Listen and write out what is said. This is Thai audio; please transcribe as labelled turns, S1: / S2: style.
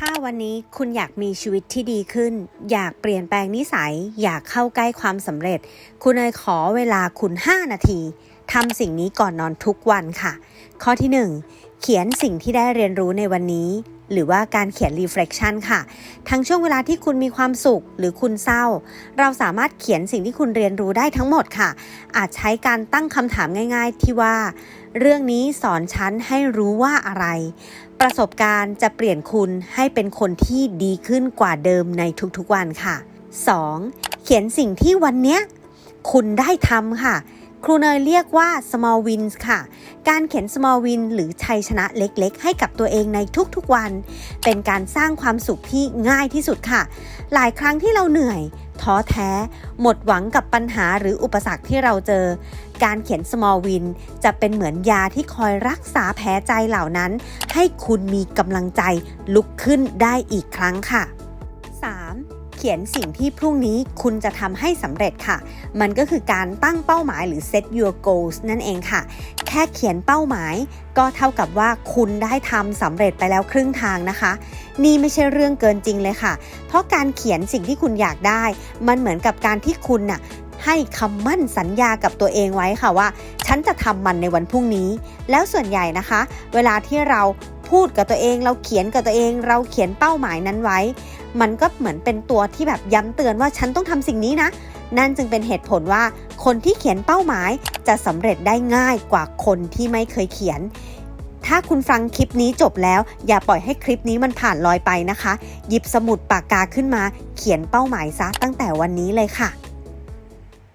S1: ถ้าวันนี้คุณอยากมีชีวิตที่ดีขึ้น อยากเปลี่ยนแปลงนิสัย อยากเข้าใกล้ความสำเร็จ คุณเนยขอเวลาคุณ 5 นาทีทำสิ่งนี้ก่อนนอนทุกวันค่ะ ข้อที่ 1 เขียนสิ่งที่ได้เรียนรู้ในวันนี้ หรือว่าการเขียน reflection ค่ะ ทั้งช่วงเวลาที่คุณมีความสุขหรือคุณเศร้า เราสามารถเขียนสิ่งที่คุณเรียนรู้ได้ทั้งหมดค่ะ อาจใช้การตั้งคำถามง่าย ๆ ที่ว่า เรื่องนี้สอนฉันให้รู้ว่าอะไร ประสบการณ์จะเปลี่ยนคุณให้เป็นคนที่ดีขึ้นกว่าเดิมในทุกๆวันค่ะ 2. เขียนสิ่งที่วันเนี้ยคุณได้ทำค่ะ ครูเนยเรียกว่า small wins ค่ะ การเขียน small win หรือชัยชนะเล็กๆ ให้กับตัวเองในทุกๆวัน เป็นการสร้างความสุขที่ง่ายที่สุดค่ะ หลายครั้งที่เราเหนื่อย ท้อแท้ หมดหวังกับปัญหาหรืออุปสรรคที่เราเจอ การเขียน small win จะเป็นเหมือนยาที่คอยรักษาแผลใจเหล่านั้น ให้คุณมีกำลังใจลุกขึ้นได้อีกครั้งค่ะ 3. เขียนสิ่งที่พรุ่งนี้คุณจะทำให้สำเร็จค่ะ มันก็คือการตั้งเป้าหมายหรือ set your goals นั่นเองค่ะ แค่เขียนเป้าหมาย ก็เท่ากับว่าคุณได้ทำสำเร็จไปแล้วครึ่งทางนะคะ นี่ไม่ใช่เรื่องเกินจริงเลยค่ะ เพราะการเขียนสิ่งที่คุณอยากได้ มันเหมือนกับการที่คุณน่ะ ให้คำมั่นสัญญากับตัวเองไว้ค่ะว่า ฉันจะทำมันในวันพรุ่งนี้ แล้วส่วนใหญ่นะคะ เวลาที่เราพูดกับตัวเอง เราเขียนกับตัวเอง เราเขียนเป้าหมายนั้นไว้ มันก็เหมือนเป็นตัวที่แบบย้ำเตือนว่าฉันต้องทำสิ่งนี้นะ นั่นจึงเป็นเหตุผลว่า คนที่เขียนเป้าหมายจะสำเร็จได้ง่ายกว่าคนที่ไม่เคยเขียนถ้าคุณฟังคลิปนี้จบแล้ว อย่าปล่อยให้คลิปนี้มันผ่านลอยไปนะคะ หยิบสมุดปากกาขึ้นมา เขียนเป้าหมายซะตั้งแต่วันนี้เลยค่ะ